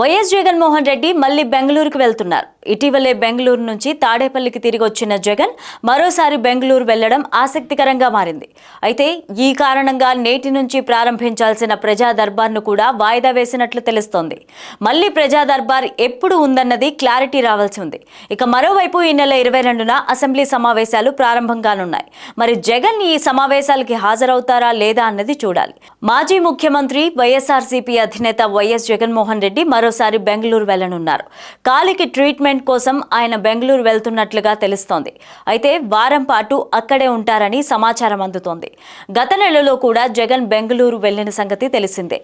YS Jaganmohan Reddy మళ్ళీ బెంగళూరుకు వెళ్తున్నారు. ఇటీవలే బెంగళూరు నుంచి తాడేపల్లికి తిరిగి వచ్చిన జగన్ మరోసారి బెంగళూరు వెళ్ళడం ఆసక్తికరంగా మారింది. అయితే ఈ కారణంగా నేటి నుంచి ప్రారంభించాల్సిన ప్రజా దర్బార్ను కూడా వాయిదా వేసినట్లు తెలుస్తోంది. మళ్ళీ ప్రజా దర్బార్ ఎప్పుడు ఉందన్నది క్లారిటీ రావాల్సి ఉంది. ఇక మరోవైపు ఈ నెల ఇరవై రెండున అసెంబ్లీ సమావేశాలు ప్రారంభం కానున్నాయి మరి జగన్ ఈ సమావేశాలకి హాజరవుతారా లేదా అన్నది చూడాలి. మాజీ ముఖ్యమంత్రి వైఎస్ఆర్సీపీ అధినేత వైఎస్ జగన్మోహన్ రెడ్డి మరోసారి బెంగళూరు వెళ్ళనున్నారు కాలికి ట్రీట్మెంట్ ట్రీట్మెంట్ కోసం ఆయన బెంగళూరు వెళ్తున్నట్లుగా తెలుస్తోంది. అయితే వారం పాటు అక్కడే ఉంటారని సమాచారం అందుతోంది. గత నెలలో కూడా జగన్ బెంగళూరు వెళ్ళిన సంగతి తెలిసిందే.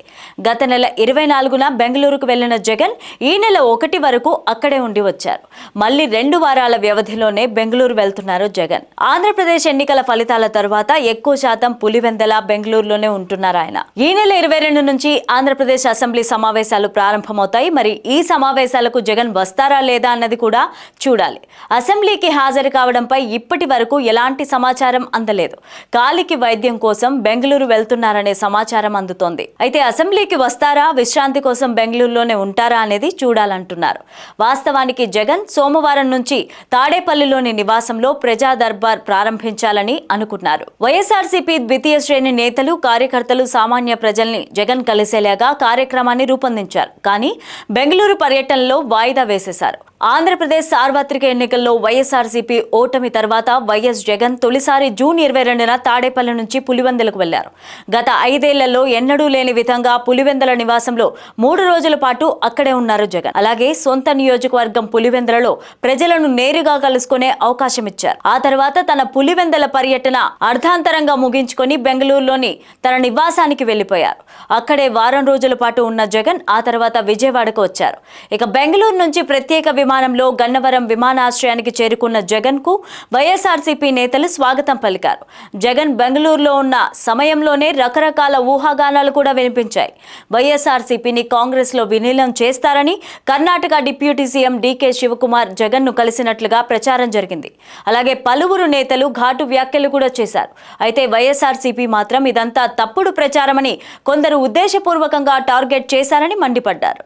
గత నెల ఇరవై నాలుగున బెంగళూరుకు వెళ్ళిన జగన్ ఈ నెల ఒకటి వరకు అక్కడే ఉండి వచ్చారు. మళ్ళీ రెండు వారాల వ్యవధిలోనే బెంగళూరు వెళ్తున్నారు జగన్. ఆంధ్రప్రదేశ్ ఎన్నికల ఫలితాల తర్వాత ఎక్కువ శాతం పులివెందల బెంగళూరులోనే ఉంటున్నారు ఆయన. ఈ నెల ఇరవై రెండు నుంచి ఆంధ్రప్రదేశ్ అసెంబ్లీ సమావేశాలు ప్రారంభమవుతాయి. మరి ఈ సమావేశాలకు జగన్ వస్తారా లేదా అన్నది కూడా చూడాలి. అసెంబ్లీకి హాజరు కావడంపై ఇప్పటి వరకు ఎలాంటి సమాచారం అందలేదు. కాలికి వైద్యం కోసం బెంగళూరు వెళ్తున్నారనే సమాచారం అందుతోంది. అయితే అసెంబ్లీకి వస్తారా? విశ్రాంతి కోసం బెంగళూరులోనే ఉంటారా అనేది చూడాలంటున్నారు. వాస్తవానికి జగన్ సోమవారం నుంచి తాడేపల్లిలోని నివాసంలో ప్రజా దర్బార్ ప్రారంభించాలని అనుకున్నారు. వైఎస్ఆర్సీపీ ద్వితీయ శ్రేణి నేతలు కార్యకర్తలు సామాన్య ప్రజల్ని జగన్ కలిసేలాగా కార్యక్రమాన్ని రూపొందించారు. కానీ బెంగళూరు పర్యటనలో వాయిదా వేసేశారు. ఆంధ్రప్రదేశ్ సార్వత్రిక ఎన్నికల్లో వైఎస్ఆర్సీపీ ఓటమి తర్వాత వైఎస్ జగన్ తొలిసారి జూన్ ఇరవై రెండున తాడేపల్లి నుంచి పులివెందులకు వెళ్ళారు. గత ఐదేళ్ళలో ఎన్నడూ లేని విధంగా పులివెందుల నివాసంలో మూడు రోజుల పాటు అక్కడే ఉన్నారు జగన్. అలాగే సొంత నియోజకవర్గం పులివెందులలో ప్రజలను నేరుగా కలుసుకునే అవకాశం ఇచ్చారు. ఆ తర్వాత తన పులివెందుల పర్యటన అర్ధాంతరంగా ముగించుకొని బెంగళూరులోని తన నివాసానికి వెళ్ళిపోయారు అక్కడే వారం రోజుల పాటు ఉన్న జగన్ ఆ తర్వాత విజయవాడకు వచ్చారు. ఇక బెంగళూరు నుంచి ప్రత్యేక విమానంలో గన్నవరం విమానాశ్రయానికి చేరుకున్న జగన్కు వైఎస్ఆర్సీపీ నేతలు స్వాగతం పలికారు. జగన్ బెంగళూరులో ఉన్న సమయంలోనే రకరకాల ఊహాగానాలు కూడా వినిపించాయి. వైఎస్ఆర్సీపీని కాంగ్రెస్లో విలీనం చేస్తారని Karnataka deputy CM DK Shivakumar జగన్ను కలిసినట్లుగా ప్రచారం జరిగింది. అలాగే పలువురు నేతలు ఘాటు వ్యాఖ్యలు కూడా చేశారు. అయితే వైఎస్ఆర్సీపీ మాత్రం ఇదంతా తప్పుడు ప్రచారమని కొందరు ఉద్దేశపూర్వకంగా టార్గెట్ చేశారని మండిపడ్డారు.